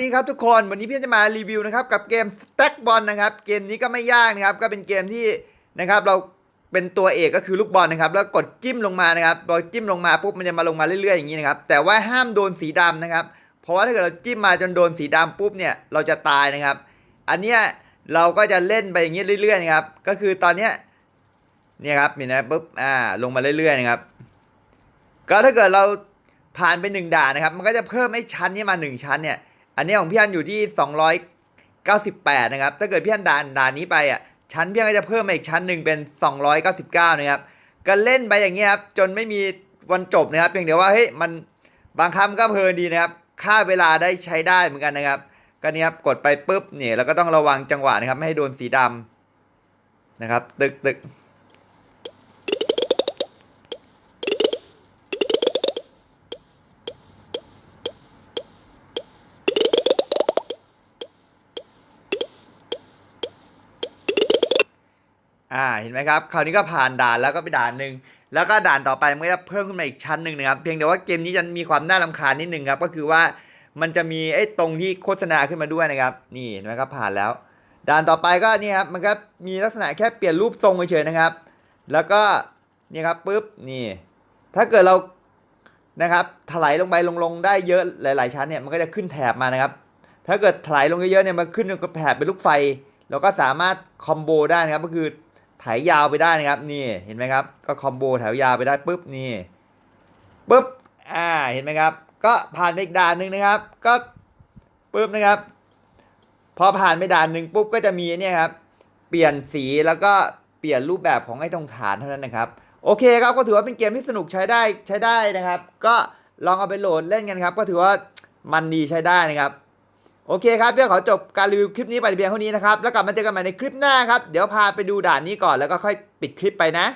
นี่ครับทุกคนวันนี้พี่จะมารีวิวนะครับกับเกม Stack Ball นะครับเกมนี้ก็ไม่ยากนะครับก็เป็นเกมที่นะครับเราเป็นตัวเอกก็คือลูกบอลนะครับแล้วกดจิ้มลงมานะครับพอจิ้มลงมาปุ๊บมันจะมาลงมาเรื่อยๆอย่างนี้นะครับแต่ว่าห้ามโดนสีดำนะครับเพราะว่าถ้าเกิดเราจิ้มมาจนโดนสีดำปุ๊บเนี่ยเราจะตายนะครับ อันเนี้ยเราก็จะเล่นไปอย่างนี้เรื่อยๆนะครับก็คือตอนเนี้ยเนี่ยครับเห็นไหมปุ๊บอ่าลงมาเรื่อยๆนะครับก็ถ้าเกิดเราผ่านไปหนึ่งด่านนะครับมันก็จะเพิ่มไอ้ชั้นนี้มาหนึ่งชั้นเนี่ย อันนี้ของพี่อันอยู่ที่ 298 นะครับ ถ้าเกิดพี่อันด่านด่านนี้ไปอะ ชั้นพี่อันก็จะเพิ่มมาอีกชั้นหนึ่งเป็น 299 นะครับ ก็เล่นไปอย่างเงี้ยครับ จนไม่มีวันจบนะครับ เพียงเดียวว่าเฮ้ยมันบางคำก็เพลินดีนะครับ ค่าเวลาได้ใช้ได้เหมือนกันนะครับ ก็นี่ครับกดไปปุ๊บเนี่ยแล้วก็ต้องระวังจังหวะนะครับ ไม่ให้โดนสีดำนะครับ ตึกตึก อ่าเห็นไหมครับคราวนี้ก็ผ่านด่านแล้วก็ไปด่านหนึ่งแล้วก็ด่านต่อไปมันก็จะเพิ่มขึ้นมาอีกชั้นหนึ่งนะครับเพียงแต่ว่าเกมนี้จะมีความน่ารำคาญนิดนึงครับก็คือว่ามันจะมีไอ้ตรงที่โฆษณาขึ้นมาด้วยนะครับ นี่เห็นไหมครับผ่านแล้ว ด่านต่อไปก็นี่ครับมันก็มีลักษณะแค่เปลี่ยนรูปทรงเฉยๆนะครับ แล้วก็นี่ครับปุ๊บนี่ ถ้าเกิดเรานะครับถลายลงไปลงลงได้เยอะหลาย ๆ ชั้นเนี่ยมันก็จะขึ้นแถบมานะครับ ถ้าเกิดถลายลงเยอะๆเนี่ยมันขึ้นกับแถบเป็นลูกไฟ เราก็สามารถคอมโบได้นะครับก็คือ ถยาวไปได้นะครับนี่เห็นไหมครับก็คอมโบแถวยาวไปได้ปุ๊บนี่ปุ๊บอ่าเห็นไหมครับ ก็ผ่านไปอีกด่านหนึ่งนะครับ ก็ปุ๊บนะครับ พอผ่านไปด่านหนึ่งปุ๊บก็จะมีเนี่ยครับเปลี่ยนสีแล้วก็เปลี่ยนรูปแบบของไอ้ตรงฐานเท่านั้นนะครับโอเคครับก็ถือว่าเป็นเกมที่สนุกใช้ได้ใช้ได้นะครับ ก็ลองเอาไปโหลดเล่นกันครับ ก็ถือว่ามันดีใช้ได้นะครับ โอเคครับเพื่อขอจบการรีวิวคลิปนี้ไปเพียงเท่านี้นะครับ แล้วกลับมาเจอกันใหม่ในคลิปหน้าครับ เดี๋ยวพาไปดูด่านนี้ก่อนแล้วก็ค่อยปิดคลิปไปนะ